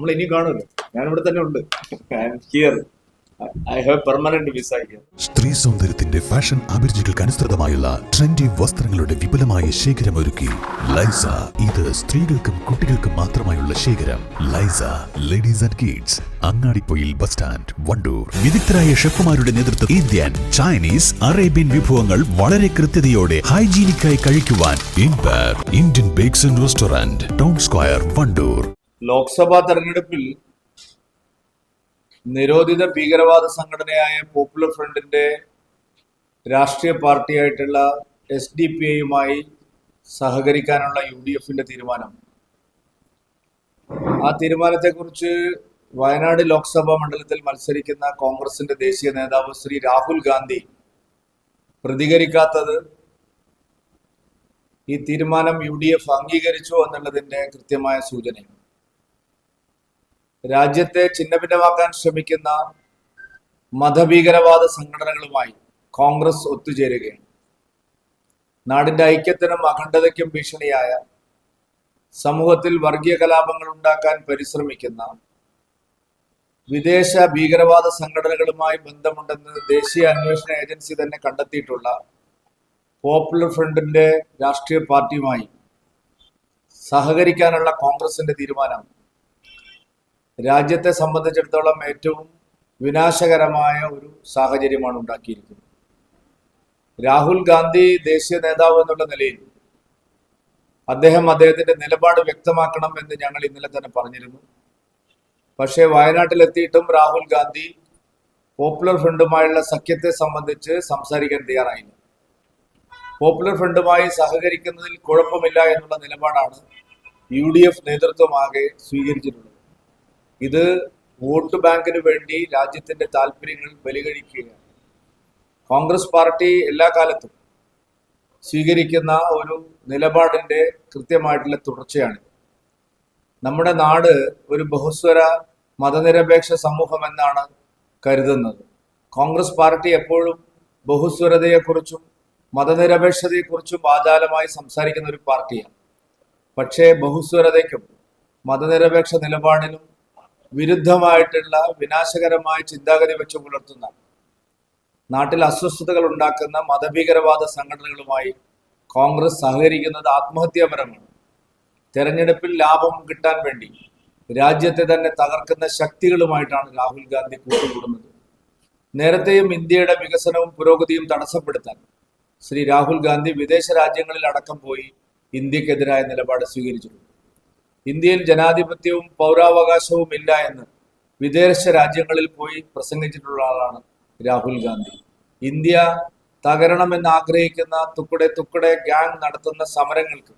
നമ്മൾ ഇനി കാണുമല്ലോ. ഞാൻ ഇവിടെ തന്നെ ഉണ്ട്. Here I have permanent visa സ്ത്രീ സൗന്ദര്യത്തിന്റെ ഫാഷൻ അഭിരുചികൾക്ക് അനുസൃതമായുള്ള ട്രെൻഡി വസ്ത്രങ്ങളുടെ വിപുലമായ ശേഖരം ഒരുക്കി ലൈസ ഇത് സ്ത്രീകൾക്കും കുട്ടികൾക്കും മാത്രമായുള്ള ശേഖരം. ലൈസ ladies and kids Angadippoyil bus stand Wandoor. വിദഗ്ധരായ ഷെഫുമാരുടെ നേതൃത്വം ഇന്ത്യൻ ചൈനീസ് അറേബ്യൻ വിഭവങ്ങൾ വളരെ കൃത്യതയോടെ ഹൈജീനിക്കായി കഴിക്കുവാൻ empire Indian bakes and restaurant town square Wandoor. Lok Sabha തെരഞ്ഞെടുപ്പിൽ നിരോധിത ഭീകരവാദ സംഘടനയായ പോപ്പുലർ ഫ്രണ്ടിന്റെ രാഷ്ട്രീയ പാർട്ടിയായിട്ടുള്ള എസ് ഡി പി ഐയുമായി സഹകരിക്കാനുള്ള യു ഡി എഫിന്റെ തീരുമാനം. ആ തീരുമാനത്തെക്കുറിച്ച് വയനാട് ലോക്സഭാ മണ്ഡലത്തിൽ മത്സരിക്കുന്ന കോൺഗ്രസിന്റെ ദേശീയ നേതാവ് ശ്രീ രാഹുൽ ഗാന്ധി പ്രതികരിക്കാത്തത് ഈ തീരുമാനം യു ഡി എഫ് അംഗീകരിച്ചു എന്നുള്ളതിന്റെ കൃത്യമായ സൂചനയാണ്. രാജ്യത്തെ ഛിന്നഭിന്നമാക്കാൻ ശ്രമിക്കുന്ന മതഭീകരവാദ സംഘടനകളുമായി കോൺഗ്രസ് ഒത്തുചേരുകയാണ്. നാടിന്റെ ഐക്യത്തിനും അഖണ്ഡതയ്ക്കും ഭീഷണിയായ സമൂഹത്തിൽ വർഗീയ കലാപങ്ങൾ ഉണ്ടാക്കാൻ പരിശ്രമിക്കുന്ന വിദേശ ഭീകരവാദ സംഘടനകളുമായി ബന്ധമുണ്ടെന്ന് ദേശീയ അന്വേഷണ ഏജൻസി തന്നെ കണ്ടെത്തിയിട്ടുള്ള പോപ്പുലർ ഫ്രണ്ടിന്റെ രാഷ്ട്രീയ പാർട്ടിയുമായി സഹകരിക്കാനുള്ള കോൺഗ്രസിന്റെ തീരുമാനം രാജ്യത്തെ സംബന്ധിച്ചിടത്തോളം ഏറ്റവും വിനാശകരമായ ഒരു സാഹചര്യമാണ് ഉണ്ടാക്കിയിരിക്കുന്നത്. രാഹുൽ ഗാന്ധി ദേശീയ നേതാവ് എന്നുള്ള നിലയിൽ അദ്ദേഹം അദ്ദേഹത്തിന്റെ നിലപാട് വ്യക്തമാക്കണം എന്ന് ഞങ്ങൾ ഇന്നലെ തന്നെ പറഞ്ഞിരുന്നു. പക്ഷേ വയനാട്ടിലെത്തിയിട്ടും രാഹുൽ ഗാന്ധി പോപ്പുലർ ഫ്രണ്ടുമായുള്ള സഖ്യത്തെ സംബന്ധിച്ച് സംസാരിക്കാൻ തയ്യാറായില്ല. പോപ്പുലർ ഫ്രണ്ടുമായി സഹകരിക്കുന്നതിൽ കുഴപ്പമില്ല എന്നുള്ള നിലപാടാണ് യു ഡി എഫ് നേതൃത്വമാകെ സ്വീകരിച്ചിട്ടുള്ളത്. ഇത് വോട്ട് ബാങ്കിന് വേണ്ടി രാജ്യത്തിന്റെ താല്പര്യങ്ങൾ ബലികഴിക്കുകയാണ്. കോൺഗ്രസ് പാർട്ടി എല്ലാ കാലത്തും സ്വീകരിക്കുന്ന ഒരു നിലപാടിന്റെ കൃത്യമായിട്ടുള്ള തുടർച്ചയാണ്. നമ്മുടെ നാട് ഒരു ബഹുസ്വര മതനിരപേക്ഷ സമൂഹം എന്നാണ് കരുതുന്നത്. കോൺഗ്രസ് പാർട്ടി എപ്പോഴും ബഹുസ്വരതയെക്കുറിച്ചും മതനിരപേക്ഷതയെക്കുറിച്ചും ആചാരമായി സംസാരിക്കുന്ന ഒരു പാർട്ടിയാണ്. പക്ഷേ ബഹുസ്വരതയ്ക്കും മതനിരപേക്ഷ നിലപാടിനും വിരുദ്ധമായിട്ടുള്ള വിനാശകരമായ ചിന്താഗതി വെച്ച് പുലർത്തുന്ന നാട്ടിൽ അസ്വസ്ഥതകൾ ഉണ്ടാക്കുന്ന മതഭീകരവാദ സംഘടനകളുമായി കോൺഗ്രസ് സഹകരിക്കുന്നത് ആത്മഹത്യാപരമാണ്. തെരഞ്ഞെടുപ്പിൽ ലാഭം കിട്ടാൻ വേണ്ടി രാജ്യത്തെ തന്നെ തകർക്കുന്ന ശക്തികളുമായിട്ടാണ് രാഹുൽ ഗാന്ധി കൂട്ടുകൂടുന്നത്. നേരത്തെയും ഇന്ത്യയുടെ വികസനവും പുരോഗതിയും തടസ്സപ്പെടുത്താൻ ശ്രീ രാഹുൽ ഗാന്ധി വിദേശ രാജ്യങ്ങളിൽ അടക്കം പോയി ഇന്ത്യക്കെതിരായ നിലപാട് സ്വീകരിച്ചിട്ടുണ്ട്. ഇന്ത്യയിൽ ജനാധിപത്യവും പൗരാവകാശവും ഇല്ല എന്ന് വിദേശ രാജ്യങ്ങളിൽ പോയി പ്രസംഗിച്ചിട്ടുള്ള ആളാണ് രാഹുൽ ഗാന്ധി. ഇന്ത്യ തകരണമെന്ന് ആഗ്രഹിക്കുന്ന തുക്കുടെ തുക്കുടെ ഗ്യാങ് നടത്തുന്ന സമരങ്ങൾക്ക്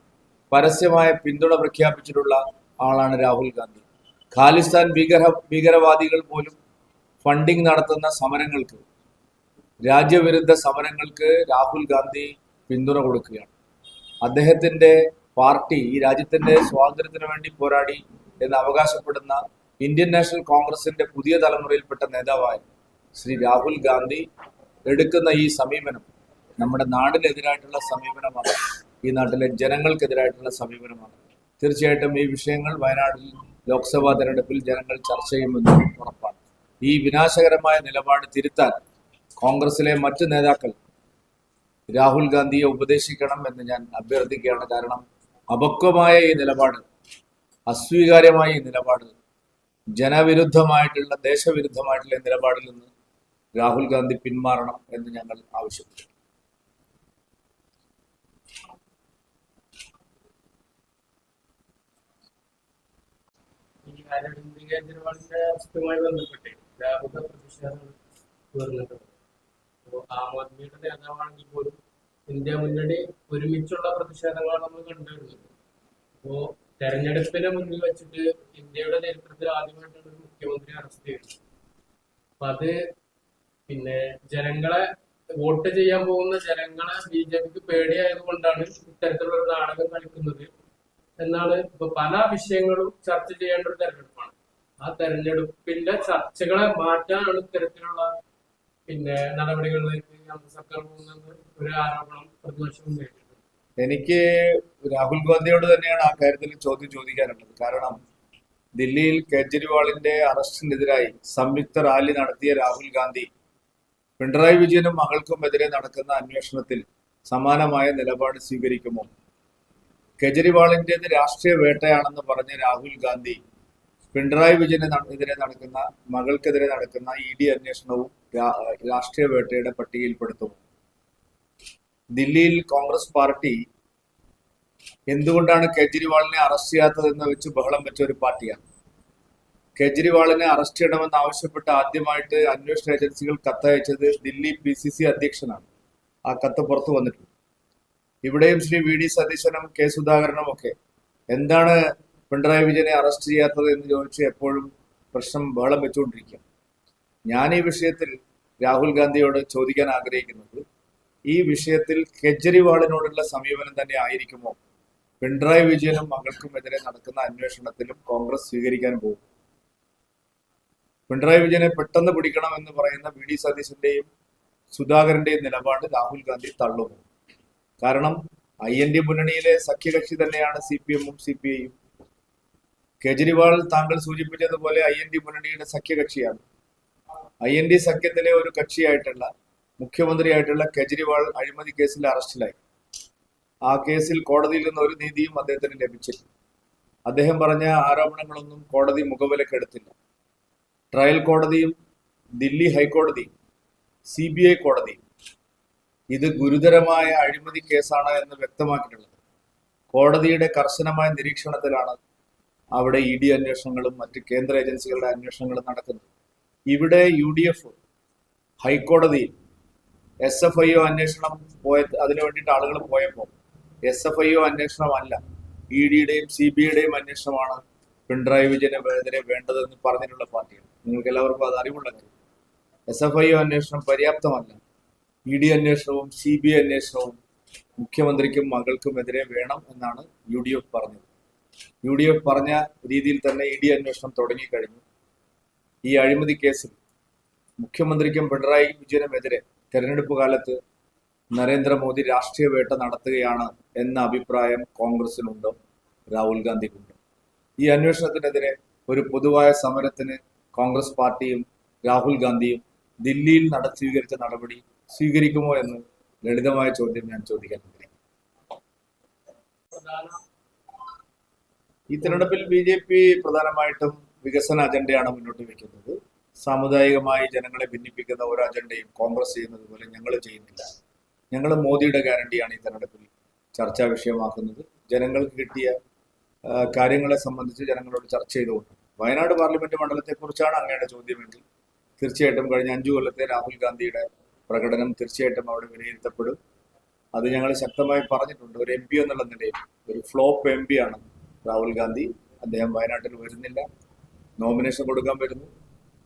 പരസ്യമായ പിന്തുണ പ്രഖ്യാപിച്ചിട്ടുള്ള ആളാണ് രാഹുൽ ഗാന്ധി. ഖാലിസ്ഥാൻ ഭീകര ഭീകരവാദികൾ പോലും ഫണ്ടിങ് നടത്തുന്ന സമരങ്ങൾക്ക് രാജ്യവിരുദ്ധ സമരങ്ങൾക്ക് രാഹുൽ ഗാന്ധി പിന്തുണ കൊടുക്കുകയാണ്. അദ്ദേഹത്തിന്റെ പാർട്ടി ഈ രാജ്യത്തിന്റെ സ്വാതന്ത്ര്യത്തിന് വേണ്ടി പോരാടി എന്ന് അവകാശപ്പെടുന്ന ഇന്ത്യൻ നാഷണൽ കോൺഗ്രസിന്റെ പുതിയ തലമുറയിൽപ്പെട്ട നേതാവായ ശ്രീ രാഹുൽ ഗാന്ധി എടുക്കുന്ന ഈ സമീപനം നമ്മുടെ നാടിനെതിരായിട്ടുള്ള സമീപനമാണ്. ഈ നാട്ടിലെ ജനങ്ങൾക്കെതിരായിട്ടുള്ള സമീപനമാണ്. തീർച്ചയായിട്ടും ഈ വിഷയങ്ങൾ വയനാട്ടിൽ ലോക്സഭാ തെരഞ്ഞെടുപ്പിൽ ജനങ്ങൾ ചർച്ച ചെയ്യുമെന്ന് ഉറപ്പാണ്. ഈ വിനാശകരമായ നിലപാട് തിരുത്താൻ കോൺഗ്രസിലെ മറ്റ് നേതാക്കൾ രാഹുൽ ഗാന്ധിയെ ഉപദേശിക്കണം എന്ന് ഞാൻ അഭ്യർത്ഥിക്കുകയാണ്. കാരണം അപക്വമായ ഈ നിലപാട് അസ്വീകാര്യമായ ഈ നിലപാട് ജനവിരുദ്ധമായിട്ടുള്ള ദേശവിരുദ്ധമായിട്ടുള്ള നിലപാടിൽ നിന്ന് രാഹുൽ ഗാന്ധി പിന്മാറണം എന്ന് ഞങ്ങൾ ആവശ്യപ്പെട്ടു. കേജ്രിവാളിന്റെ അപ്പോ ആം ആദ്മിയുടെ നേതാവാണെങ്കിൽ പോലും ഇന്ത്യ മുന്നണി ഒരുമിച്ചുള്ള പ്രതിഷേധങ്ങളാണ് നമ്മൾ കണ്ടുവരുന്നത്. അപ്പോ തെരഞ്ഞെടുപ്പിനെ മുന്നിൽ വെച്ചിട്ട് ഇന്ത്യയുടെ ചരിത്രത്തിൽ ആദ്യമായിട്ടാണ് ഒരു മുഖ്യമന്ത്രി അറസ്റ്റ് ചെയ്തത്. അപ്പൊ അത് പിന്നെ ജനങ്ങളെ വോട്ട് ചെയ്യാൻ പോകുന്ന ജനങ്ങളെ ബി ജെ പിക്ക് പേടിയായത് കൊണ്ടാണ് ഇത്തരത്തിലുള്ള നാടകം കളിക്കുന്നത് എന്നാണ് ഇപ്പൊ പല വിഷയങ്ങളും ചർച്ച ചെയ്യേണ്ട ഒരു തെരഞ്ഞെടുപ്പാണ്. ആ തെരഞ്ഞെടുപ്പിന്റെ ചർച്ചകളെ മാറ്റാനാണ് ഇത്തരത്തിലുള്ള പിന്നെ നടപടികളിലേക്ക് ഒരു ആരോപണം പ്രതിപക്ഷവും എനിക്ക് രാഹുൽ ഗാന്ധിയോട് തന്നെയാണ് ആ കാര്യത്തിൽ ചോദ്യം ചോദിക്കാനുള്ളത്. കാരണം ദില്ലിയിൽ കേജ്രിവാളിന്റെ അറസ്റ്റിനെതിരായി സംയുക്ത റാലി നടത്തിയ രാഹുൽ ഗാന്ധി പിണറായി വിജയനും മകൾക്കുമെതിരെ നടക്കുന്ന അന്വേഷണത്തിൽ സമാനമായ നിലപാട് സ്വീകരിക്കുമോ? കേജ്രിവാളിന്റേത് രാഷ്ട്രീയ വേട്ടയാണെന്ന് പറഞ്ഞ രാഹുൽ ഗാന്ധി പിണറായി വിജയന് എതിരെ നടക്കുന്ന മകൾക്കെതിരെ നടക്കുന്ന ഇ ഡി അന്വേഷണവും രാഷ്ട്രീയ വേട്ടയുടെ പട്ടികയിൽപ്പെടുത്തും ദില്ലിയിൽ കോൺഗ്രസ് പാർട്ടി എന്തുകൊണ്ടാണ് കെജ്രിവാളിനെ അറസ്റ്റ് ചെയ്യാത്തതെന്ന് വെച്ച് ബഹളം വെച്ച ഒരു പാർട്ടിയാണ്. കെജ്രിവാളിനെ അറസ്റ്റ് ചെയ്യണമെന്ന് ആവശ്യപ്പെട്ട് ആദ്യമായിട്ട് അന്വേഷണ ഏജൻസികൾ കത്തയച്ചത് ദില്ലി പി സി സി അധ്യക്ഷനാണ്. ആ കത്ത് പുറത്തു വന്നിട്ടുണ്ട്. ഇവിടെയും ശ്രീ വി ഡി സതീശനും കെ സുധാകരനും ഒക്കെ എന്താണ് പിണറായി വിജയനെ അറസ്റ്റ് ചെയ്യാത്തത് എന്ന് ചോദിച്ച് എപ്പോഴും പ്രശ്നം ബഹളം വെച്ചുകൊണ്ടിരിക്കുക ഞാൻ ഈ വിഷയത്തിൽ രാഹുൽ ഗാന്ധിയോട് ചോദിക്കാൻ ആഗ്രഹിക്കുന്നത് ഈ വിഷയത്തിൽ കെജ്രിവാളിനോടുള്ള സമീപനം തന്നെ ആയിരിക്കുമോ? പിണറായി വിജയനും മകൾക്കും എതിരെ നടക്കുന്ന അന്വേഷണത്തിലും കോൺഗ്രസ് സ്വീകരിക്കാൻ പോകും. പിണറായി വിജയനെ പെട്ടെന്ന് പിടിക്കണം എന്ന് പറയുന്ന വി ഡി സതീശന്റെയും സുധാകരന്റെയും നിലപാട് രാഹുൽ ഗാന്ധി തള്ളുന്നു. കാരണം ഐ എൻ ഡി മുന്നണിയിലെ സഖ്യകക്ഷി തന്നെയാണ് സി പി എമ്മും സി പി ഐയും. കേജ്രിവാൾ താങ്കൾ സൂചിപ്പിച്ചതുപോലെ ഐ എൻ ഡി മുന്നണിയുടെ സഖ്യകക്ഷിയാണ്. ഐ എൻ ഡി സഖ്യത്തിലെ ഒരു കക്ഷിയായിട്ടുള്ള മുഖ്യമന്ത്രിയായിട്ടുള്ള കേജ്രിവാൾ അഴിമതി കേസിൽ അറസ്റ്റിലായി. ആ കേസിൽ കോടതിയിൽ നിന്ന് ഒരു നീതിയും അദ്ദേഹത്തിന് ലഭിച്ചില്ല. അദ്ദേഹം പറഞ്ഞ ആരോപണങ്ങളൊന്നും കോടതി മുഖവിലക്കെടുത്തില്ല ട്രയൽ കോടതിയും ദില്ലി ഹൈക്കോടതിയും സി ബി ഐ കോടതിയും ഇത് ഗുരുതരമായ അഴിമതി കേസാണ് എന്ന് വ്യക്തമാക്കിയിട്ടുള്ളത്. കോടതിയുടെ കർശനമായ നിരീക്ഷണത്തിലാണ് അവിടെ ഇ ഡി അന്വേഷണങ്ങളും മറ്റ് കേന്ദ്ര ഏജൻസികളുടെ അന്വേഷണങ്ങളും നടക്കുന്നത് ഇവിടെ യു ഡി എഫ് ഹൈക്കോടതി എസ് എഫ് ഐ ഒ അന്വേഷണം പോയ അതിനു വേണ്ടിയിട്ട് ആളുകൾ പോയപ്പോൾ എസ് എഫ് ഐ ഒ അന്വേഷണമല്ല ഇ ഡിയുടെയും സി ബി ഐയുടെയും അന്വേഷണമാണ് പിണറായി വിജയനെതിരെ വേണ്ടതെന്ന് പറഞ്ഞിട്ടുള്ള പാർട്ടിയാണ് നിങ്ങൾക്ക് എല്ലാവർക്കും അത് അറിവുള്ള കാര്യം. എസ് എഫ് ഐ ഒ അന്വേഷണം പര്യാപ്തമല്ല. ഇ ഡി അന്വേഷണവും സി ബി ഐ അന്വേഷണവും മുഖ്യമന്ത്രിക്കും മകൾക്കുമെതിരെ വേണം എന്നാണ് യു ഡി എഫ് പറഞ്ഞത്. യു ഡി എഫ് പറഞ്ഞ രീതിയിൽ തന്നെ ഇ ഡി അന്വേഷണം തുടങ്ങിക്കഴിഞ്ഞു. ഈ അഴിമതി കേസിൽ മുഖ്യമന്ത്രിക്കും പിണറായി വിജയനുമെതിരെ തെരഞ്ഞെടുപ്പ് കാലത്ത് നരേന്ദ്രമോദി രാഷ്ട്രീയ വേട്ട നടത്തുകയാണ് എന്ന അഭിപ്രായം കോൺഗ്രസിനുണ്ടോ രാഹുൽ ഗാന്ധിക്കുണ്ടോ. ഈ അന്വേഷണത്തിനെതിരെ ഒരു പൊതുവായ സമരത്തിന് കോൺഗ്രസ് പാർട്ടിയും രാഹുൽ ഗാന്ധിയും ദില്ലിയിൽ നട സ്വീകരിച്ച നടപടി സ്വീകരിക്കുമോ എന്ന് ലളിതമായ ചോദ്യം ഞാൻ ചോദിക്കാൻ ഈ തെരഞ്ഞെടുപ്പിൽ ബി ജെ പി പ്രധാനമായിട്ടും വികസന അജണ്ടയാണ് മുന്നോട്ട് വെക്കുന്നത് സാമുദായികമായി ജനങ്ങളെ ഭിന്നിപ്പിക്കുന്ന ഒരു അജണ്ടയും കോൺഗ്രസ് ചെയ്യുന്നത് പോലെ ഞങ്ങൾ ചെയ്യുന്നില്ല. ഞങ്ങൾ മോദിയുടെ ഗ്യാരണ്ടിയാണ് ഈ തെരഞ്ഞെടുപ്പിൽ ചർച്ചാ വിഷയമാക്കുന്നത്. ജനങ്ങൾക്ക് കിട്ടിയ കാര്യങ്ങളെ സംബന്ധിച്ച് ജനങ്ങളോട് ചർച്ച ചെയ്തുകൊണ്ട്. വയനാട് പാർലമെന്റ് മണ്ഡലത്തെക്കുറിച്ചാണ് അങ്ങയുടെ ചോദ്യമെങ്കിൽ തീർച്ചയായിട്ടും കഴിഞ്ഞ അഞ്ചു കൊല്ലത്തെ രാഹുൽ ഗാന്ധിയുടെ പ്രകടനം തീർച്ചയായിട്ടും അവിടെ വിലയിരുത്തപ്പെടും. അത് ഞങ്ങൾ ശക്തമായി പറഞ്ഞിട്ടുണ്ട്. ഒരു എം എന്നുള്ള നിലയിൽ ഒരു ഫ്ലോപ്പ് എം ആണ് രാഹുൽ ഗാന്ധി അദ്ദേഹം വയനാട്ടിൽ വരുന്നില്ല. നോമിനേഷൻ കൊടുക്കാൻ വരുന്നു.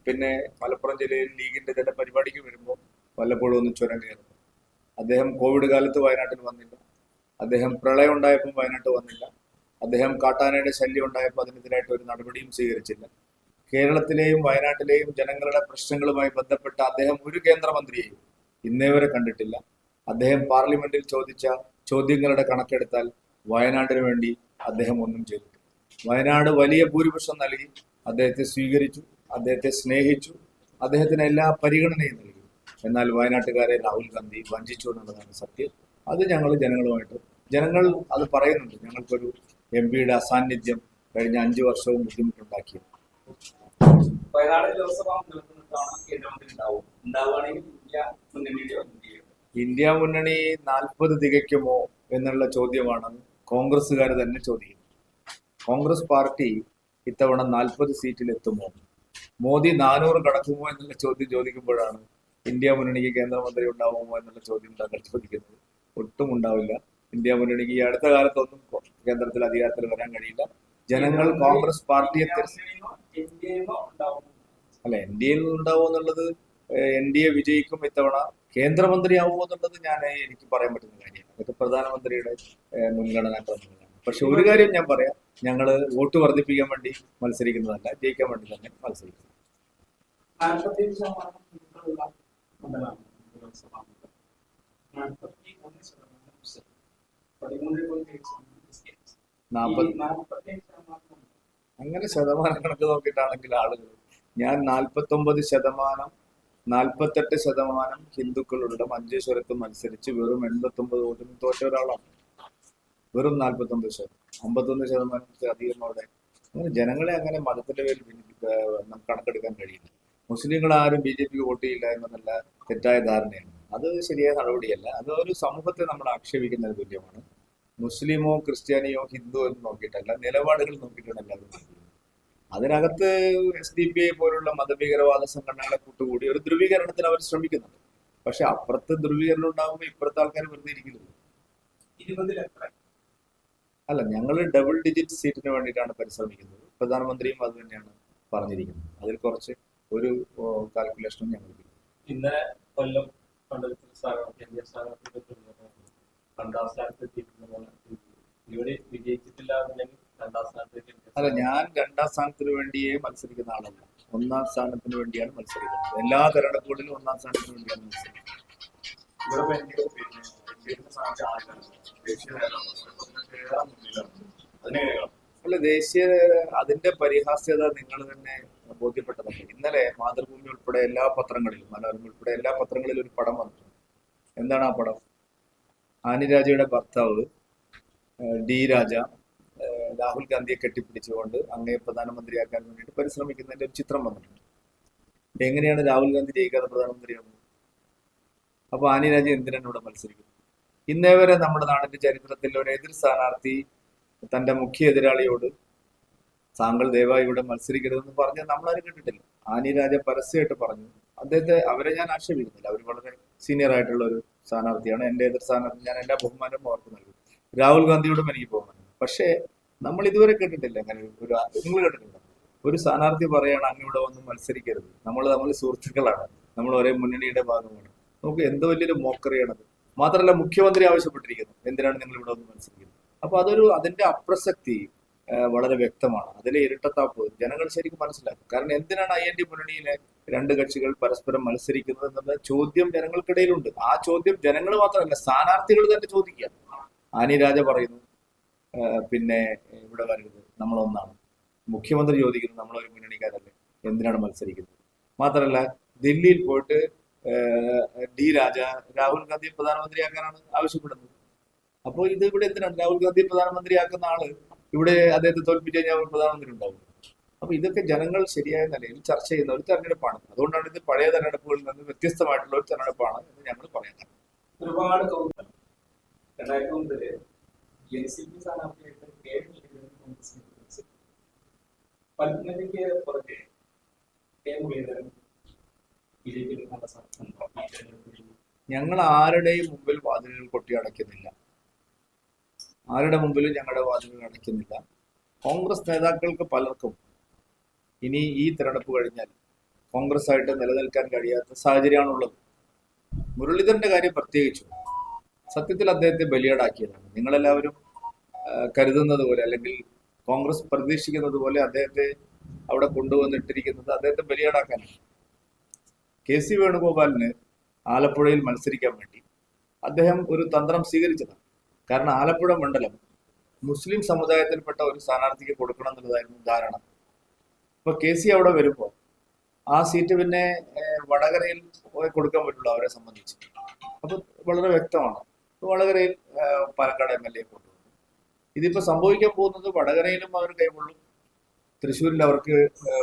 പിന്നെ മലപ്പുറം ജില്ലയിൽ ലീഗിന്റെ ചില പരിപാടിക്ക് വരുമ്പോൾ വല്ലപ്പോഴും ഒന്ന് ചുരം കയറുന്നു അദ്ദേഹം കോവിഡ് കാലത്ത് വയനാട്ടിൽ വന്നില്ല. അദ്ദേഹം പ്രളയം ഉണ്ടായപ്പോൾ വയനാട്ട് വന്നില്ല. അദ്ദേഹം കാട്ടാനയുടെ ശല്യം ഉണ്ടായപ്പോൾ അതിനെതിരായിട്ട് ഒരു നടപടിയും സ്വീകരിച്ചില്ല. കേരളത്തിലെയും വയനാട്ടിലെയും ജനങ്ങളുടെ പ്രശ്നങ്ങളുമായി ബന്ധപ്പെട്ട അദ്ദേഹം ഒരു കേന്ദ്രമന്ത്രിയെയും ഇന്നേ വരെ കണ്ടിട്ടില്ല. അദ്ദേഹം പാർലമെന്റിൽ ചോദിച്ച ചോദ്യങ്ങളുടെ കണക്കെടുത്താൽ വയനാടിനു വേണ്ടി അദ്ദേഹം ഒന്നും ചെയ്തിട്ടില്ല. വയനാട് വലിയ ഭൂരിപക്ഷം നൽകി. അദ്ദേഹത്തെ സ്വീകരിച്ചു. അദ്ദേഹത്തെ സ്നേഹിച്ചു. അദ്ദേഹത്തിന് എല്ലാ പരിഗണനയും നൽകി. എന്നാൽ വയനാട്ടുകാരെ രാഹുൽ ഗാന്ധി വഞ്ചിച്ചു എന്നുള്ളതാണ് സത്യം. അത് ഞങ്ങൾ ജനങ്ങളുമായിട്ട് ജനങ്ങൾ അത് പറയുന്നുണ്ട്. ഞങ്ങൾക്കൊരു എം പിയുടെ അസാന്നിധ്യം കഴിഞ്ഞ അഞ്ചു വർഷവും ബുദ്ധിമുട്ടുണ്ടാക്കി വയനാട് ലോക്സഭ മണ്ഡലത്തിൽ തവണ കേന്ദ്രമന്ത്രി ഉണ്ടാവും ഉണ്ടാവുകയാണെങ്കിൽ ഇന്ത്യ മുന്നണിയിലോ ഇന്ത്യയോ ഇന്ത്യ മുന്നണി നാൽപ്പത് തികയ്ക്കുമോ എന്നുള്ള ചോദ്യമാണ് കോൺഗ്രസ്സുകാർ തന്നെ ചോദിക്കും കോൺഗ്രസ് പാർട്ടി ഇത്തവണ നാൽപ്പത് സീറ്റിൽ എത്തുമോ മോദി നാനൂറ് കടക്കുമോ എന്നുള്ള ചോദ്യം ചോദിക്കുമ്പോഴാണ് ഇന്ത്യ മുന്നണിക്ക് കേന്ദ്രമന്ത്രി ഉണ്ടാവുമോ എന്നുള്ള ചോദ്യം താങ്കൾ ചോദിക്കുന്നത്. ഒട്ടും ഉണ്ടാവില്ല. ഇന്ത്യ മുന്നണിക്ക് ഈ അടുത്ത കാലത്തൊന്നും കേന്ദ്രത്തിൽ അധികാരത്തിൽ വരാൻ കഴിയില്ല. ജനങ്ങൾ കോൺഗ്രസ് പാർട്ടിയെ അല്ല എൻ ഡി എയിൽ ഉണ്ടാവുമോ എന്നുള്ളത് എൻ ഡി എ വിജയിക്കും ഇത്തവണ കേന്ദ്രമന്ത്രിയാവുമോ എന്നുള്ളത് ഞാൻ എനിക്ക് പറയാൻ പറ്റുന്ന കാര്യമാണ് അതൊക്കെ പ്രധാനമന്ത്രിയുടെ മുൻഗണനാ ക്രമങ്ങളാണ് പക്ഷെ ഒരു കാര്യം ഞാൻ പറയാം. ഞങ്ങൾ വോട്ട് വർദ്ധിപ്പിക്കാൻ വേണ്ടി മത്സരിക്കുന്നതല്ല ജയിക്കാൻ വേണ്ടി തന്നെ മത്സരിക്കുന്നു. അങ്ങനെ ശതമാനം കണക്ക് നോക്കിയിട്ടാണെങ്കിൽ ആളുകൾ ഞാൻ നാൽപ്പത്തി ഒമ്പത് ശതമാനം നാൽപ്പത്തെട്ട് ശതമാനം ഹിന്ദുക്കളുടെ മഞ്ചേശ്വരത്ത് മത്സരിച്ച് വെറും എൺപത്തൊമ്പത് വോട്ടിന് തോറ്റ ഒരാളാണ്. വെറും നാൽപ്പത്തൊമ്പത് ശതമാനം അമ്പത്തൊന്ന് ശതമാനത്തിൽ അധികം അവിടെ അങ്ങനെ ജനങ്ങളെ അങ്ങനെ മതത്തിന്റെ പേരിൽ ഭിന്നിപ്പി- നമുക്ക് കണക്കെടുക്കാൻ കഴിയില്ല. മുസ്ലിങ്ങൾ ആരും ബി ജെ പിക്ക് വോട്ട് ചെയ്യില്ല എന്നതല്ല തെറ്റായ ധാരണയാണ്. അത് ശരിയായ നടപടിയല്ല. അത് ഒരു സമൂഹത്തെ നമ്മൾ ആക്ഷേപിക്കുന്നതിന് തുല്യമാണ്. മുസ്ലിമോ ക്രിസ്ത്യാനിയോ ഹിന്ദു എന്ന് നോക്കിയിട്ടല്ല. നിലപാടുകൾ നോക്കിയിട്ടാണ് എല്ലാവരും. അതിനകത്ത് എസ് ഡി പി ഐ പോലുള്ള മതഭീകരവാദ സംഘടനകളെ കൂട്ടുകൂടി ഒരു ധ്രുവീകരണത്തിന് അവർ ശ്രമിക്കുന്നുണ്ട്. പക്ഷെ അപ്പുറത്ത് ധ്രുവീകരണം ഉണ്ടാകുമ്പോൾ ഇപ്പുറത്തെ ആൾക്കാർ വെറുതെ ഇരിക്കുന്നില്ല അല്ല ഞങ്ങൾ ഡബിൾ ഡിജിറ്റ് സീറ്റിന് വേണ്ടിയിട്ടാണ് പരിശ്രമിക്കുന്നത്. പ്രധാനമന്ത്രിയും അത് തന്നെയാണ് പറഞ്ഞിരിക്കുന്നത്. അതിൽ കുറച്ച് ഒരു കാൽക്കുലേഷനും ഞങ്ങൾ ഇന്നലെ കൊല്ലം സ്ഥാനത്ത് എത്തിയിട്ടുള്ളതാണ് ഇവിടെ വിജയിച്ചിട്ടില്ല എന്നുണ്ടെങ്കിൽ അല്ല ഞാൻ രണ്ടാം സ്ഥാനത്തിന് വേണ്ടിയേ മത്സരിക്കുന്ന ആളല്ല. ഒന്നാം സ്ഥാനത്തിന് വേണ്ടിയാണ് മത്സരിക്കുന്നത്. എല്ലാ തെരഞ്ഞെടുപ്പുകളിലും ഒന്നാം സ്ഥാനത്തിന് വേണ്ടിയാണ് മത്സരിക്കുന്നത്. അല്ല ദേശീയ അതിന്റെ പരിഹാസ്യത നിങ്ങൾ തന്നെ ബോധ്യപ്പെട്ടതാണ്. ഇന്നലെ മാതൃഭൂമി ഉൾപ്പെടെ എല്ലാ പത്രങ്ങളിലും മനോരമ ഉൾപ്പെടെ എല്ലാ പത്രങ്ങളിലും ഒരു പടം വന്നു. എന്താണ് ആ പടം? ആനിരാജയുടെ ഭർത്താവ് ഡി രാജ രാഹുൽ ഗാന്ധിയെ കെട്ടിപ്പിടിച്ചുകൊണ്ട് അങ്ങയെ പ്രധാനമന്ത്രിയാക്കാൻ വേണ്ടിയിട്ട് പരിശ്രമിക്കുന്നതിന്റെ ഒരു ചിത്രം വന്നിട്ടുണ്ട്. എങ്ങനെയാണ് രാഹുൽ ഗാന്ധി ജയിക്കാതെ പ്രധാനമന്ത്രിയാകുന്നത് അപ്പൊ ആനിരാജ എന്തിനാണ് ഇവിടെ മത്സരിക്കുന്നത്? ഇന്നേ വരെ നമ്മുടെ നാടിന്റെ ചരിത്രത്തിൽ ഒരു എതിർ സ്ഥാനാർത്ഥി തന്റെ മുഖ്യ എതിരാളിയോട് താങ്കൾ ദയവായി ഇവിടെ മത്സരിക്കരുതെന്ന് പറഞ്ഞ് നമ്മളാരും കേട്ടിട്ടില്ല. ആനി രാജ പരസ്യമായിട്ട് പറഞ്ഞു. അദ്ദേഹത്തെ അവരെ ഞാൻ ആക്ഷേപിക്കുന്നില്ല. അവർ വളരെ സീനിയർ ആയിട്ടുള്ള ഒരു സ്ഥാനാർത്ഥിയാണ്. എന്റെ എതിർ സ്ഥാനാർത്ഥി ഞാൻ എല്ലാ ബഹുമാനവും അവർക്ക് നൽകും. രാഹുൽ ഗാന്ധിയോടും എനിക്ക് ബഹുമാനം പക്ഷേ നമ്മൾ ഇതുവരെ കേട്ടിട്ടില്ല. അങ്ങനെ ഒരു നിങ്ങൾ കേട്ടിട്ടില്ല ഒരു സ്ഥാനാർത്ഥി പറയാണ് അങ്ങോട്ട് വന്ന് മത്സരിക്കരുത്. നമ്മൾ നമ്മൾ സുഹൃത്തുക്കളാണ്. നമ്മൾ ഒരേ മുന്നണിയുടെ ഭാഗമാണ്. നമുക്ക് എന്തോ വലിയൊരു മോക്കറിയാണത്. മാത്രമല്ല മുഖ്യമന്ത്രി ആവശ്യപ്പെട്ടിരിക്കുന്നു. എന്തിനാണ് നിങ്ങൾ ഇവിടെ വന്ന് മത്സരിക്കുന്നത്? അപ്പൊ അതൊരു അതിന്റെ അപ്രസക്തി വളരെ വ്യക്തമാണ്. അതിലെ ഇരട്ടത്താപ്പ് ജനങ്ങൾ ശരിക്കും മനസ്സിലാക്കും. കാരണം എന്തിനാണ് ഐ എൻ ഡി മുന്നണിയിലെ രണ്ട് കക്ഷികൾ പരസ്പരം മത്സരിക്കുന്നത് എന്നുള്ള ചോദ്യം ജനങ്ങൾക്കിടയിലുണ്ട്. ആ ചോദ്യം ജനങ്ങൾ മാത്രമല്ല സ്ഥാനാർത്ഥികൾ തന്നെ ചോദിക്കുക. ആനി രാജ പറയുന്നു പിന്നെ ഇവിടെ വരരുത് നമ്മളൊന്നാണ്. മുഖ്യമന്ത്രി ചോദിക്കുന്നത് നമ്മളൊരു മുന്നണിക്കാരല്ലേ? എന്തിനാണ് മത്സരിക്കുന്നത്? മാത്രമല്ല ദില്ലിയിൽ പോയിട്ട് ഡി രാജ രാഹുൽ ഗാന്ധിയെ പ്രധാനമന്ത്രിയാക്കാനാണ് ആവശ്യപ്പെടുന്നത്. അപ്പോൾ ഇത് ഇവിടെ എന്തിനാണ്? രാഹുൽ ഗാന്ധി പ്രധാനമന്ത്രിയാക്കുന്ന ആൾ ഇവിടെ അദ്ദേഹത്തെ തോൽപ്പിച്ച് കഴിഞ്ഞാൽ പ്രധാനമന്ത്രി ഉണ്ടാവും. അപ്പൊ ഇതൊക്കെ ജനങ്ങൾ ശരിയായ നിലയിൽ ചർച്ച ചെയ്യുന്ന ഒരു തെരഞ്ഞെടുപ്പാണ്. അതുകൊണ്ടാണ് ഇത് പഴയ തെരഞ്ഞെടുപ്പുകളിൽ നിന്ന് വ്യത്യസ്തമായിട്ടുള്ള ഒരു തെരഞ്ഞെടുപ്പാണ് എന്ന് ഞങ്ങൾ പറയുന്നത് ഒരുപാട് എൻ സി പി സ്ഥാനാർത്ഥിയായിട്ട് കെ മുരളീധരൻ കോൺഗ്രസിനെ വിളിച്ചു പത്മനിക്ക് പുറകെ K Muraleedharan B J P നല്ല സാധ്യതയുണ്ടോ ഞങ്ങൾ ആരുടെയും മുമ്പിൽ വാതിലുകൾ കൊട്ടി അടയ്ക്കുന്നില്ല. ആരുടെ മുമ്പിലും ഞങ്ങളുടെ വാതിലുകൾ അടയ്ക്കുന്നില്ല. കോൺഗ്രസ് നേതാക്കൾക്ക് പലർക്കും ഇനി ഈ തെരഞ്ഞെടുപ്പ് കഴിഞ്ഞാൽ കോൺഗ്രസ് ആയിട്ട് നിലനിൽക്കാൻ കഴിയാത്ത സാഹചര്യമാണുള്ളത്. മുരളീധരന്റെ കാര്യം പ്രത്യേകിച്ചും സത്യത്തിൽ അദ്ദേഹത്തെ ബലിയാടാക്കിയതാണ്. നിങ്ങളെല്ലാവരും കരുതുന്നത് പോലെ അല്ലെങ്കിൽ കോൺഗ്രസ് പ്രതീക്ഷിക്കുന്നത് പോലെ അദ്ദേഹത്തെ അവിടെ കൊണ്ടുവന്നിട്ടിരിക്കുന്നത് അദ്ദേഹത്തെ ബലിയാടാക്കാനാണ്. കെ സി വേണുഗോപാലിന് ആലപ്പുഴയിൽ മത്സരിക്കാൻ വേണ്ടി അദ്ദേഹം ഒരു തന്ത്രം സ്വീകരിച്ചതാണ്. കാരണം ആലപ്പുഴ മണ്ഡലം മുസ്ലിം സമുദായത്തിൽപ്പെട്ട ഒരു സ്ഥാനാർത്ഥിക്ക് കൊടുക്കണം എന്നുള്ളതായിരുന്നു ധാരണ. ഇപ്പൊ കെ സി അവിടെ വരുമ്പോൾ ആ സീറ്റ് പിന്നെ വടകരയിൽ കൊടുക്കാൻ പറ്റുള്ളൂ അവരെ സംബന്ധിച്ച്. അപ്പൊ വളരെ വ്യക്തമാണ്. വടകരയിൽ പാലക്കാട് എം എൽ എ കൊണ്ടുവന്നു. ഇതിപ്പോ സംഭവിക്കാൻ പോകുന്നത് വടകരയിലും അവർ കൈകൊള്ളും. തൃശ്ശൂരിൽ അവർക്ക്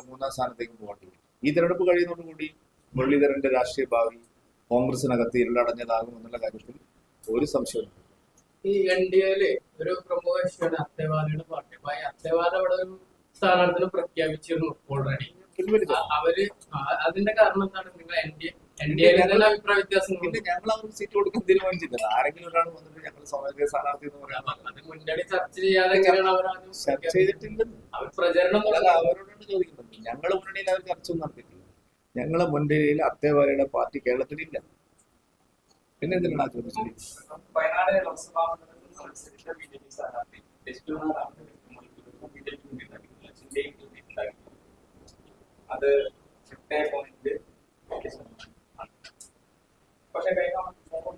മൂന്നാം സ്ഥാനത്തേക്ക് പോകേണ്ടി വരും ഈ തെരഞ്ഞെടുപ്പ് കഴിയുന്നതോടുകൂടി മുരളീധരന്റെ രാഷ്ട്രീയ ഭാവി കോൺഗ്രസിനകത്ത് ഇരുളടഞ്ഞതാകും എന്നുള്ള കാര്യത്തിൽ ഒരു സംശയം ഈ എൻ ഡി എയിലെ ഒരു പ്രമുഖ കക്ഷിയാണ് അത്തേവാലയുടെ പാർട്ടി. അപ്പൊ അത്തേവാല അവിടെ ഒരു സ്ഥാനാർത്ഥിനെ പ്രഖ്യാപിച്ചിരുന്നു ഓൾറെഡി അവർ അതിന്റെ കാരണം എന്താണ്? നിങ്ങൾ എൻ ഡി എൻ പിന്നെ ഞങ്ങൾ അവർക്ക് സീറ്റ് കൊടുക്കാൻ തീരുമാനിച്ചില്ല ആരെങ്കിലും ഒരാൾ വന്നിട്ട് ഞങ്ങൾ സമയ സ്ഥാനാർത്ഥി എന്ന് പറയാൻ അത് ചർച്ച അവർ അവർ. അവരോടാണ് ചോദിക്കുന്നത് മുന്നണിയിൽ അവർ ചർച്ച ഒന്നും നടത്തിയിട്ടില്ല. ഞങ്ങളെ മുന്നണിയിൽ അത്തേവാലയുടെ പാർട്ടി കേരളത്തിലില്ല. പിന്നെ എന്തിനാണ് ചോദിച്ചത്? Wayanad Lok Sabha B J P സ്ഥാനാർത്ഥി അത് എട്ട് പോയിന്റ് പക്ഷെ ഫോൺ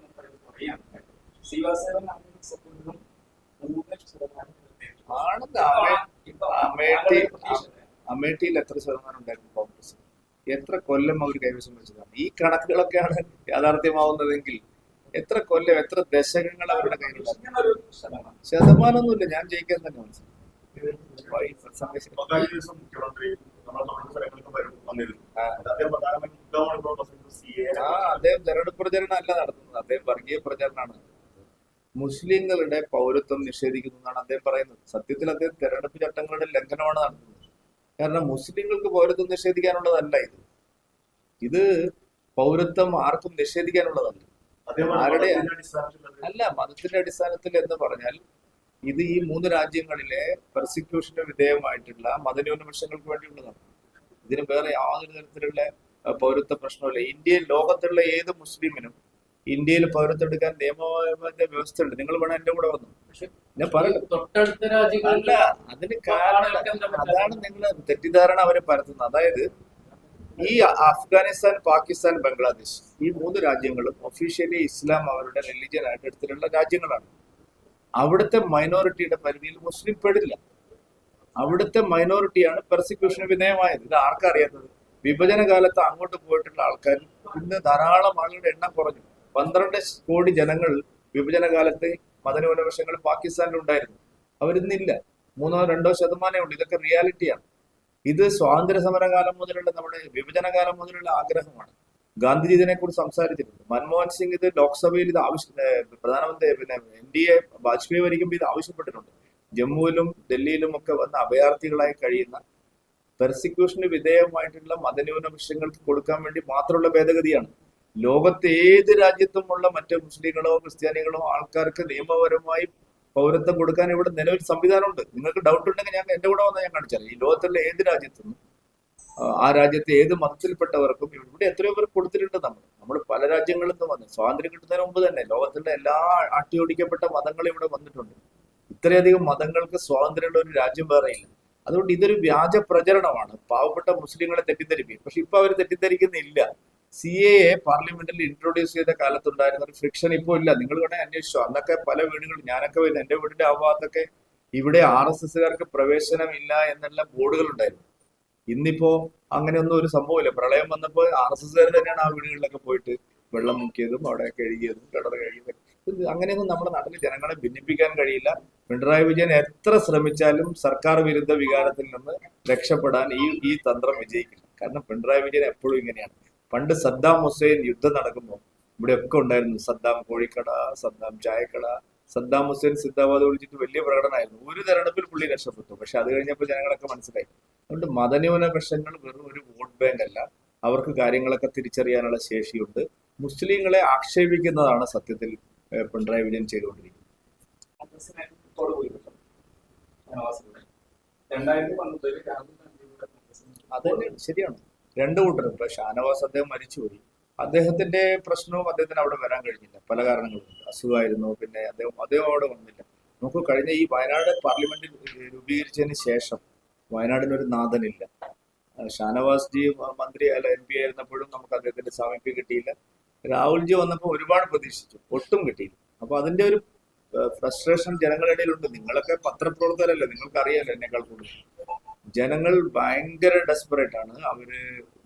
മൂന്ന് ശതമാനം അമേഠിയിൽ എത്ര ശതമാനം ഉണ്ടായിരുന്നു കോൺഗ്രസ്? എത്ര കൊല്ലം അവർ കൈവശം വെച്ചതാണ്? ഈ കണക്കുകളൊക്കെയാണ് യാഥാർത്ഥ്യമാവുന്നതെങ്കിൽ എത്ര കൊല്ലം എത്ര ദശകങ്ങൾ അവരുടെ ശതമാനം ശതമാനമൊന്നുമില്ല. ഞാൻ ജയിക്കാൻ തന്നെ മനസ്സിലായി. കഴിഞ്ഞ ദിവസം മുഖ്യമന്ത്രി നമ്മുടെ തൊഴിൽ സ്ഥലങ്ങൾക്ക് വരും വന്നിരുന്നു. അദ്ദേഹം പ്രധാനമായും അദ്ദേഹം തെരഞ്ഞെടുപ്പ് പ്രചരണം അല്ല നടത്തുന്നത്. അദ്ദേഹം വർഗീയ പ്രചരണമാണ്. മുസ്ലിങ്ങളുടെ പൗരത്വം നിഷേധിക്കുന്നു എന്നാണ് അദ്ദേഹം പറയുന്നത്. സത്യത്തിൽ അദ്ദേഹം തെരഞ്ഞെടുപ്പ് ചട്ടങ്ങളുടെ ലംഘനമാണ് നടത്തുന്നത്. കാരണം മുസ്ലിങ്ങൾക്ക് പൗരത്വം നിഷേധിക്കാനുള്ളതല്ല ഇത്. ഇത് പൗരത്വം ആർക്കും നിഷേധിക്കാനുള്ളതല്ല. ആരുടെ- അല്ല മതത്തിന്റെ അടിസ്ഥാനത്തിൽ എന്ന് പറഞ്ഞാൽ ഇത് ഈ മൂന്ന് രാജ്യങ്ങളിലെ പെർസിക്യൂഷന് വിധേയമായിട്ടുള്ള മതന്യൂനപക്ഷങ്ങൾക്ക് വേണ്ടിയുള്ളതാണ്. ഇതിന് വേറെ യാതൊരു തരത്തിലുള്ള പൗരത്വ പ്രശ്നമില്ല. ഇന്ത്യയിൽ ലോകത്തുള്ള ഏത് മുസ്ലിമിനും ഇന്ത്യയിൽ പൗരത്വം എടുക്കാൻ നിയമപരമായ വ്യവസ്ഥയുണ്ട്. നിങ്ങൾ വേണം എന്റെ കൂടെ വന്നു. പക്ഷെ ഞാൻ രാജ്യങ്ങളിൽ അല്ല അതിന് കാരണം അതാണ് നിങ്ങൾ തെറ്റിദ്ധാരണ അവരെ പരത്തുന്നത്. അതായത് ഈ അഫ്ഗാനിസ്ഥാൻ പാകിസ്ഥാൻ ബംഗ്ലാദേശ് ഈ മൂന്ന് രാജ്യങ്ങളും ഒഫീഷ്യലി ഇസ്ലാം അവരുടെ റിലീജിയൻ ആയിട്ട് എടുത്തിട്ടുള്ള രാജ്യങ്ങളാണ്. അവിടുത്തെ മൈനോറിറ്റിയുടെ പരിധിയിൽ മുസ്ലിം പെടില്ല അവിടുത്തെ മൈനോറിറ്റിയാണ് പെർസിക്യൂഷന് വിധേയമായത്. ഇത് ആർക്കറിയാത്തത്? വിഭജന കാലത്ത് അങ്ങോട്ട് പോയിട്ടുള്ള ആൾക്കാർ ഇന്ന് ധാരാളം ആളുകളുടെ എണ്ണം കുറഞ്ഞു. പന്ത്രണ്ട് കോടി ജനങ്ങൾ വിഭജന കാലത്ത് മതന്യൂനപക്ഷങ്ങൾ പാകിസ്ഥാനിൽ ഉണ്ടായിരുന്നു. അവരിന്നില്ല. മൂന്നോ രണ്ടോ ശതമാനമേ ഉള്ളൂ. ഇതൊക്കെ റിയാലിറ്റിയാണ്. ഇത് സ്വാതന്ത്ര്യ സമരകാലം മുതലുള്ള നമ്മുടെ വിഭജന കാലം മുതലുള്ള ആഗ്രഹമാണ്. ഗാന്ധിജി ഇതിനെക്കുറിച്ച് സംസാരിച്ചിട്ടുണ്ട്. മൻമോഹൻ സിംഗ് ഇത് ലോക്സഭയിൽ ഇത് ആവശ്യ പ്രധാനമന്ത്രി പിന്നെ എൻ ഡി എ വാജ്പേയി ഭരിക്കുമ്പോൾ ഇത് ആവശ്യപ്പെട്ടിട്ടുണ്ട്. ജമ്മുവിലും ഡൽഹിയിലും ഒക്കെ വന്ന അഭയാർത്ഥികളായി കഴിയുന്ന പെർസിക്യൂഷന് വിധേയമായിട്ടുള്ള മതന്യൂനപക്ഷങ്ങൾക്ക് കൊടുക്കാൻ വേണ്ടി മാത്രമുള്ള ഭേദഗതിയാണ്. ലോകത്തെ ഏത് രാജ്യത്തുമുള്ള മറ്റു മുസ്ലിങ്ങളോ ക്രിസ്ത്യാനികളോ ആൾക്കാർക്ക് നിയമപരമായി പൗരത്വം കൊടുക്കാൻ ഇവിടെ നിലവിൽ സംവിധാനമുണ്ട്. നിങ്ങൾക്ക് ഡൗട്ട് ഉണ്ടെങ്കിൽ ഞാൻ എന്റെ കൂടെ വന്നാൽ ഞാൻ കാണിച്ചാൽ ഈ ലോകത്തിലെ ഏത് രാജ്യത്തും ആ, രാജ്യത്തെ ഏത് മതത്തിൽപ്പെട്ടവർക്കും ഇവിടെ എത്രയോ പേർ കൊടുത്തിട്ടുണ്ട് നമ്മൾ. നമ്മൾ പല രാജ്യങ്ങളിൽ നിന്ന് വന്നു. സ്വാതന്ത്ര്യം കിട്ടുന്നതിന് മുമ്പ് തന്നെ ലോകത്തിലെ എല്ലാ അട്ടിയോടിക്കപ്പെട്ട മതങ്ങളും ഇവിടെ വന്നിട്ടുണ്ട്. ഇത്രയധികം മതങ്ങൾക്ക് സ്വാതന്ത്ര്യമുള്ള ഒരു രാജ്യം വേറെയില്ല. അതുകൊണ്ട് ഇതൊരു വ്യാജ പ്രചരണമാണ്. പാവപ്പെട്ട മുസ്ലിങ്ങളെ തെറ്റിദ്ധരിപ്പിക്കും. പക്ഷെ ഇപ്പൊ അവർ തെറ്റിദ്ധരിക്കുന്നില്ല. സി എ പാർലമെന്റിൽ ഇൻട്രോഡ്യൂസ് ചെയ്ത കാലത്തുണ്ടായിരുന്ന ഒരു ഫ്രിക്ഷൻ ഇപ്പോൾ ഇല്ല. നിങ്ങൾ വേണേ അന്വേഷിച്ചോ. അന്നൊക്കെ പല വീടുകളും ഞാനൊക്കെ വരുന്നത് എന്റെ വീടിന്റെ അവഭാഗത്തൊക്കെ ഇവിടെ ആർ എസ് പ്രവേശനം പ്രവേശനമില്ല എന്നുള്ള ബോർഡുകൾ ഉണ്ടായിരുന്നു. ഇന്നിപ്പോ അങ്ങനെയൊന്നും ഒരു സംഭവമില്ല. പ്രളയം വന്നപ്പോൾ ആർ എസ് എസ്സുകാർ തന്നെയാണ് ആ വീടുകളിലൊക്കെ പോയിട്ട് വെള്ളം മുക്കിയതും അവിടെ കഴുകിയതും കിണർ കഴുകിയതും. അങ്ങനെയൊന്നും നമ്മുടെ നാട്ടിൽ ജനങ്ങളെ ഭിന്നിപ്പിക്കാൻ കഴിയില്ല. പിണറായി വിജയൻ എത്ര ശ്രമിച്ചാലും സർക്കാർ വിരുദ്ധ വികാരത്തിൽ നിന്ന് രക്ഷപ്പെടാൻ ഈ ഈ തന്ത്രം വിജയിക്കില്ല. കാരണം പിണറായി വിജയൻ എപ്പോഴും ഇങ്ങനെയാണ്. പണ്ട് സദ്ദാം ഹുസൈൻ യുദ്ധം നടക്കുമ്പോൾ ഇവിടെയൊക്കെ ഉണ്ടായിരുന്നു. സദ്ദാം കോഴിക്കട സദ്ദാം ചായക്കട സദ്ദാം ഹുസൈൻ സിദ്ധാബാദ് വിളിച്ചിട്ട് വലിയ പ്രകടനമായിരുന്നു. ഒരു തെരഞ്ഞെടുപ്പിൽ പുള്ളി രക്ഷപ്പെട്ടു. പക്ഷെ അത് കഴിഞ്ഞപ്പോൾ ജനങ്ങളൊക്കെ മനസ്സിലായി. അതുകൊണ്ട് മതന്യൂനപക്ഷങ്ങൾ വെറും ഒരു വോട്ട് ബാങ്ക് അല്ല. അവർക്ക് കാര്യങ്ങളൊക്കെ തിരിച്ചറിയാനുള്ള ശേഷിയുണ്ട്. മുസ്ലിങ്ങളെ ആക്ഷേപിക്കുന്നതാണ് സത്യത്തിൽ പിണറായി വിജയൻ ചെയ്തുകൊണ്ടിരിക്കുന്നത് അത് ശരിയാണ്. രണ്ടു കൂട്ടരും. ഇപ്പൊ ഷാനവാസ് അദ്ദേഹം മരിച്ചുപോയി. അദ്ദേഹത്തിന്റെ പ്രശ്നവും അദ്ദേഹത്തിന് അവിടെ വരാൻ കഴിഞ്ഞില്ല. പല കാരണങ്ങളുണ്ട്. അസുഖമായിരുന്നു. പിന്നെ അദ്ദേഹം അദ്ദേഹം അവിടെ വന്നില്ല. നമുക്ക് കഴിഞ്ഞ ഈ വയനാട് പാർലമെന്റ് രൂപീകരിച്ചതിന് ശേഷം വയനാടിനൊരു നാഥനില്ല. ഷാനവാസ് ജി മന്ത്രി അല്ല എം പി ആയിരുന്നപ്പോഴും നമുക്ക് അദ്ദേഹത്തിന്റെ സാമീപ്യം കിട്ടിയില്ല. രാഹുൽജി വന്നപ്പോൾ ഒരുപാട് പ്രതീക്ഷിച്ചു. ഒട്ടും കിട്ടിയില്ല. അപ്പൊ അതിന്റെ ഒരു ഫ്രസ്ട്രേഷൻ ജനങ്ങളുടെ ഇടയിലുണ്ട് നിങ്ങളൊക്കെ പത്രപ്രവർത്തകരല്ലേ? നിങ്ങൾക്ക് അറിയാലോ എന്നെക്കാൾ കൂടുതൽ. ജനങ്ങൾ ഭയങ്കര ഡെസ്പറേറ്റ് ആണ്. അവർ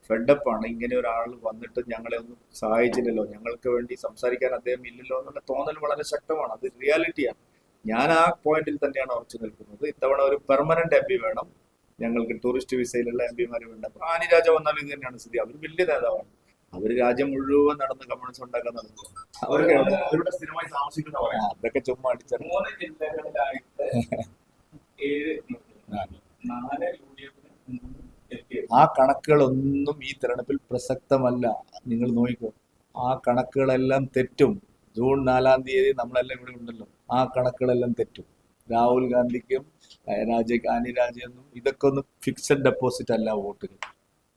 ഫെഡപ്പാണ് ഇങ്ങനെ ഒരാൾ വന്നിട്ട് ഞങ്ങളെ ഒന്നും സഹായിച്ചില്ലല്ലോ. ഞങ്ങൾക്ക് വേണ്ടി സംസാരിക്കാൻ അദ്ദേഹം ഇല്ലല്ലോ എന്നുള്ള തോന്നൽ വളരെ ശക്തമാണ്. അത് റിയാലിറ്റിയാണ് ഞാൻ ആ പോയിന്റിൽ തന്നെയാണ് ഉറച്ചു നിൽക്കുന്നത്. ഇത്തവണ ഒരു പെർമനന്റ് എം പി വേണം. ഞങ്ങൾക്ക് ടൂറിസ്റ്റ് വിസയിലുള്ള എം പിമാർ വേണ്ട. അപ്പൊ ആനിരാജ വന്നാലും ഇത് തന്നെയാണ് സ്ഥിതി. അവർ വലിയ നേതാവാണ്. അവർ രാജ്യം മുഴുവൻ നടന്ന് കമ്മ്യൂണിസ്റ്റ് ഉണ്ടാക്കാൻ നടന്നു അവർക്ക് അവരുടെ സ്ഥിരമായി താമസിക്കുന്ന അതൊക്കെ ചുമ്മാ എഫ് ആ കണക്കുകളൊന്നും ഈ തെരഞ്ഞെടുപ്പിൽ പ്രസക്തമല്ല. നിങ്ങൾ നോക്കിക്കോ. ആ കണക്കുകളെല്ലാം തെറ്റും. ജൂൺ നാലാം തീയതി നമ്മളെല്ലാം ഇവിടെ ഉണ്ടല്ലോ. ആ കണക്കുകളെല്ലാം തെറ്റും. രാഹുൽ ഗാന്ധിക്കും രാജ രാജയ്ക്ക് ആനി രാജയൊന്നും ഇതൊക്കെ ഒന്ന് ഫിക്സഡ് ഡെപ്പോസിറ്റ് അല്ല വോട്ടുകൾ.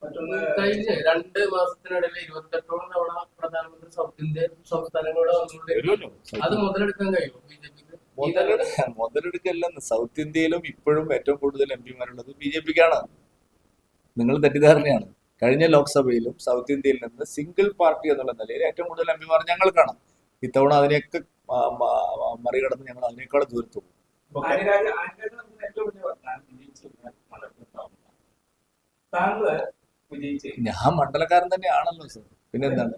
മറ്റൊന്ന് കഴിഞ്ഞ രണ്ട് മാസത്തിനിടയിൽ ഇരുപത്തെട്ടോളം തവണ പ്രധാനമന്ത്രി സൗത്ത് ഇന്ത്യൻ സംസ്ഥാനങ്ങളോട് വന്നുകൊണ്ട് അത് മുതലെടുക്കാൻ കഴിയുമോ ബി ജെ പിക്ക് മുതലെടുക്കല്ലെന്ന് സൗത്ത് ഇന്ത്യയിലും ഇപ്പോഴും ഏറ്റവും കൂടുതൽ എം പിമാരുള്ളത് ബി ജെ പിക്കാണ് നിങ്ങൾ തെറ്റിദ്ധാരണയാണ് കഴിഞ്ഞ ലോക്സഭയിലും സൗത്ത് ഇന്ത്യയിൽ നിന്ന് സിംഗിൾ പാർട്ടി എന്നുള്ള നിലയിൽ ഏറ്റവും കൂടുതൽ എം പിമാർ ഞങ്ങൾക്കാണ് ഇത്തവണ അതിനെയൊക്കെ മറികടന്ന് ഞങ്ങൾ അതിനേക്കാൾ ദൂരത്ത് പോകും ആനിരാജ ഞാൻ മണ്ഡലക്കാരൻ തന്നെയാണല്ലോ സർ പിന്നെന്താണ്?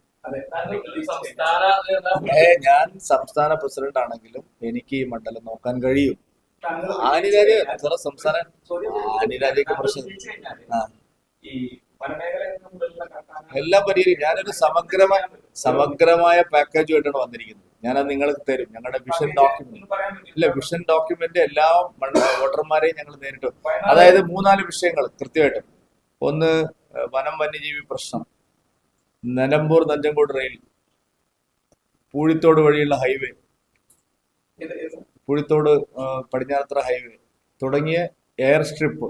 ഏ ഞാൻ സംസ്ഥാന പ്രസിഡന്റ് ആണെങ്കിലും എനിക്ക് ഈ മണ്ഡലം നോക്കാൻ കഴിയും. ആനിരാജ് എത്ര സംസ്ഥാന ആനിരാജയ്ക്ക് പ്രശ്നം ആ എല്ലാം പരിഹരിക്കും ഞാനൊരു സമഗ്രമായ സമഗ്രമായ പാക്കേജുമായിട്ടാണ് വന്നിരിക്കുന്നത്. ഞാനത് നിങ്ങൾക്ക് തരും. ഞങ്ങളുടെ വിഷൻ ഡോക്യുമെന്റ് ഇല്ല വിഷൻ ഡോക്യുമെന്റ് എല്ലാ വോട്ടർമാരെയും ഞങ്ങൾ നേരിട്ട് അതായത് മൂന്നാൽ വിഷയങ്ങൾ കൃത്യമായിട്ടും. ഒന്ന് വനം വന്യജീവി പ്രശ്നം. നിലമ്പൂർ നഞ്ചങ്കോട് റെയിൽ. പൂഴിത്തോട് വഴിയുള്ള ഹൈവേ. പൂഴിത്തോട് പടിഞ്ഞാറത്ര ഹൈവേ. തുടങ്ങിയ എയർ സ്ട്രിപ്പ്.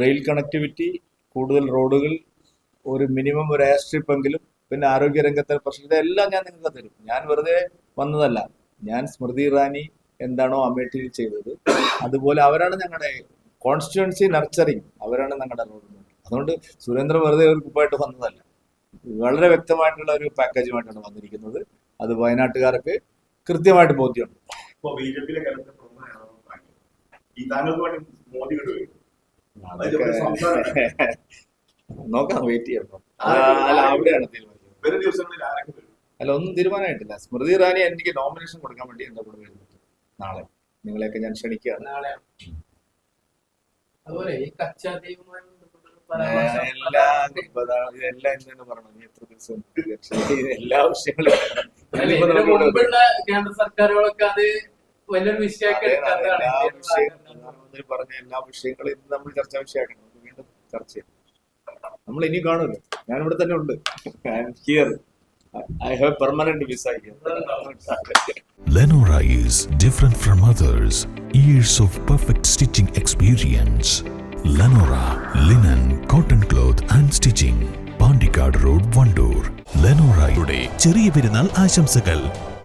റെയിൽ കണക്ടിവിറ്റി കൂടുതൽ റോഡുകൾ ഒരു മിനിമം ഒരു എയർ സ്ട്രിപ്പ് എങ്കിലും പിന്നെ ആരോഗ്യ രംഗത്തെ പ്രശ്നം ഇതെല്ലാം ഞാൻ നിങ്ങൾക്ക് തരും. ഞാൻ വെറുതെ വന്നതല്ല. ഞാൻ സ്മൃതി ഇറാനി എന്താണോ അമേഠിയിൽ ചെയ്തത്. അതുപോലെ അവരാണ് ഞങ്ങളുടെ കോൺസ്റ്റിറ്റ്യുവൻസി നർച്ചറിങ് അവരാണ് ഞങ്ങളുടെ റോഡ് അതുകൊണ്ട് സുരേന്ദ്രൻ വെറുതെ ഒരു കുപ്പായിട്ട് വന്നതല്ല. വളരെ വ്യക്തമായിട്ടുള്ള ഒരു പാക്കേജുമായിട്ടാണ് വന്നിരിക്കുന്നത്. അത് വയനാട്ടുകാർക്ക് കൃത്യമായിട്ട് ബോധ്യമുണ്ട്. നോക്കാം വെയിറ്റ് ചെയ്യാം അല്ല അവിടെയാണ് തീരുമാനിക്കുന്നത്. അല്ല ഒന്നും തീരുമാനമായിട്ടില്ല. സ്മൃതി ഇറാനി എനിക്ക് നോമിനേഷൻ കൊടുക്കാൻ വേണ്ടി എന്റെ കൂടെ വരുന്നുണ്ട് നാളെ. നിങ്ങളെയൊക്കെ ഞാൻ ക്ഷണിക്കുകയാണ് നാളെ അതുപോലെ ഈ കച്ചാ ബന്ധപ്പെട്ടൊരു എല്ലാ ഇതെല്ലാം എന്തെന്ന് പറഞ്ഞു നീ എത്ര ദിവസം ഉണ്ട്? എല്ലാ വിഷയങ്ങളും കേന്ദ്ര സർക്കാരുകളൊക്കെ അത് വലിയൊരു വിഷയമാക്കി എല്ലാ പ്രധാനമന്ത്രി പറഞ്ഞ എല്ലാ വിഷയങ്ങളും ഇന്ന് നമ്മൾ ചർച്ചാ വിഷയമാക്കണം വീണ്ടും ചർച്ച ചെയ്യാം. നമ്മൾ ഇനി കാണുമല്ലോ. ഞാൻ ഇവിടെ തന്നെ ഉണ്ട്. I M here I have permanent visa here Lenora is different from others. Years of perfect stitching experience. Lenora linen, cotton cloth and stitching. Pandikkad road Wandoor ലെനോറയുടെ ചെറിയ പെരുന്നാൾ ആശംസകൾ